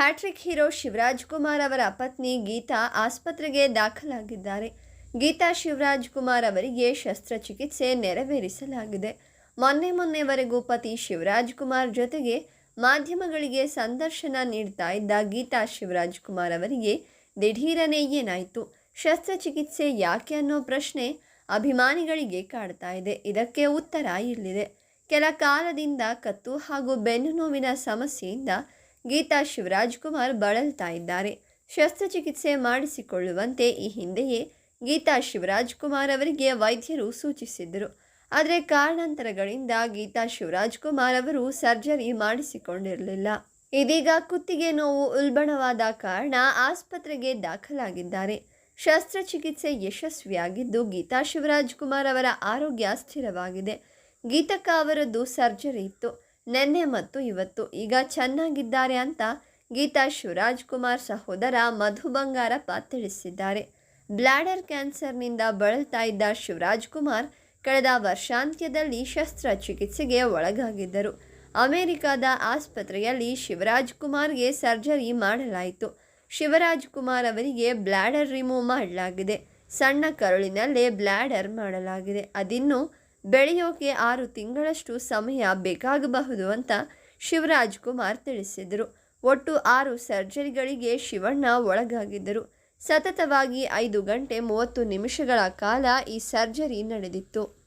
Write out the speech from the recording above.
Hat trick hero Shivraj Kumar ಅವರ ಪತ್ನಿ ಗೀತಾ ಆಸ್ಪತ್ರೆಗೆ ದಾಖಲಾಗಿದ್ದಾರೆ. ಗೀತಾ ಶಿವರಾಜ್ ಕುಮಾರ್ ಅವರಿಗೆ ಶಸ್ತ್ರಚಿಕಿತ್ಸೆ ನೆರವೇರಿಸಲಾಗಿದೆ. ಮೊನ್ನೆ ಮೊನ್ನೆವರೆಗೂ ಪತಿ ಶಿವರಾಜ್ ಕುಮಾರ್ ಜೊತೆಗೆ ಮಾಧ್ಯಮಗಳಿಗೆ ಸಂದರ್ಶನ ನೀಡ್ತಾ ಇದ್ದ ಗೀತಾ ಶಿವರಾಜ್ ಕುಮಾರ್ ಅವರಿಗೆ ದಿಢೀರನೆ ಏನಾಯಿತು? ಶಸ್ತ್ರಚಿಕಿತ್ಸೆ ಯಾಕೆ ಅನ್ನೋ ಪ್ರಶ್ನೆ ಅಭಿಮಾನಿಗಳಿಗೆ ಕಾಡ್ತಾ ಇದೆ. ಇದಕ್ಕೆ ಉತ್ತರ ಇಲ್ಲಿದೆ. ಕೆಲ ಕಾಲದಿಂದ ಕತ್ತು ಹಾಗೂ ಬೆನ್ನು ನೋವಿನ ಸಮಸ್ಯೆಯಿಂದ ಗೀತಾ ಶಿವರಾಜ್ ಕುಮಾರ್ ಬಳಲ್ತಾ ಇದ್ದಾರೆ. ಶಸ್ತ್ರಚಿಕಿತ್ಸೆ ಮಾಡಿಸಿಕೊಳ್ಳುವಂತೆ ಈ ಹಿಂದೆಯೇ ಗೀತಾ ಶಿವರಾಜ್ ಕುಮಾರ್ ಅವರಿಗೆ ವೈದ್ಯರು ಸೂಚಿಸಿದ್ದರು. ಆದರೆ ಕಾರಣಾಂತರಗಳಿಂದ ಗೀತಾ ಶಿವರಾಜ್ ಕುಮಾರ್ ಅವರು ಸರ್ಜರಿ ಮಾಡಿಸಿಕೊಂಡಿರಲಿಲ್ಲ. ಇದೀಗ ಕುತ್ತಿಗೆ ನೋವು ಉಲ್ಬಣವಾದ ಕಾರಣ ಆಸ್ಪತ್ರೆಗೆ ದಾಖಲಾಗಿದ್ದಾರೆ. ಶಸ್ತ್ರಚಿಕಿತ್ಸೆ ಯಶಸ್ವಿಯಾಗಿದ್ದು ಗೀತಾ ಶಿವರಾಜ್ ಕುಮಾರ್ ಅವರ ಆರೋಗ್ಯ ಸ್ಥಿರವಾಗಿದೆ. ಗೀತಕ್ಕ ಅವರದ್ದು ಸರ್ಜರಿ ಇತ್ತು. ನಿನ್ನೆ ಮತ್ತು ಇವತ್ತು ಈಗ ಚೆನ್ನಾಗಿದ್ದಾರೆ ಅಂತ ಗೀತಾ ಶಿವರಾಜ್ ಕುಮಾರ್ ಸಹೋದರ ಮಧು ಬಂಗಾರಪ್ಪ ತಿಳಿಸಿದ್ದಾರೆ. ಬ್ಲ್ಯಾಡರ್ ಕ್ಯಾನ್ಸರ್ನಿಂದ ಬಳಲ್ತಾ ಇದ್ದ ಶಿವರಾಜ್ ಕುಮಾರ್ ಕಳೆದ ವರ್ಷಾಂತ್ಯದಲ್ಲಿ ಶಸ್ತ್ರಚಿಕಿತ್ಸೆಗೆ ಒಳಗಾಗಿದ್ದರು. ಅಮೆರಿಕದ ಆಸ್ಪತ್ರೆಯಲ್ಲಿ ಶಿವರಾಜ್ ಕುಮಾರ್ಗೆ ಸರ್ಜರಿ ಮಾಡಲಾಯಿತು. ಶಿವರಾಜ್ ಕುಮಾರ್ ಅವರಿಗೆ ಬ್ಲ್ಯಾಡರ್ ರಿಮೂವ್ ಮಾಡಲಾಗಿದೆ. ಸಣ್ಣ ಕರುಳಿನಲ್ಲೇ ಬ್ಲ್ಯಾಡರ್ ಮಾಡಲಾಗಿದೆ. ಅದಿನ್ನು ಬೆಳೆಯೋಕೆ ಆರು ತಿಂಗಳಷ್ಟು ಸಮಯ ಬೇಕಾಗಬಹುದು ಅಂತ ಶಿವರಾಜ್ ಕುಮಾರ್ ತಿಳಿಸಿದರು. ಒಟ್ಟು ಆರು ಸರ್ಜರಿಗಳಿಗೆ ಶಿವಣ್ಣ ಒಳಗಾಗಿದ್ದರು. ಸತತವಾಗಿ ಐದು ಗಂಟೆ ಮೂವತ್ತು ನಿಮಿಷಗಳ ಕಾಲ ಈ ಸರ್ಜರಿ ನಡೆದಿತ್ತು.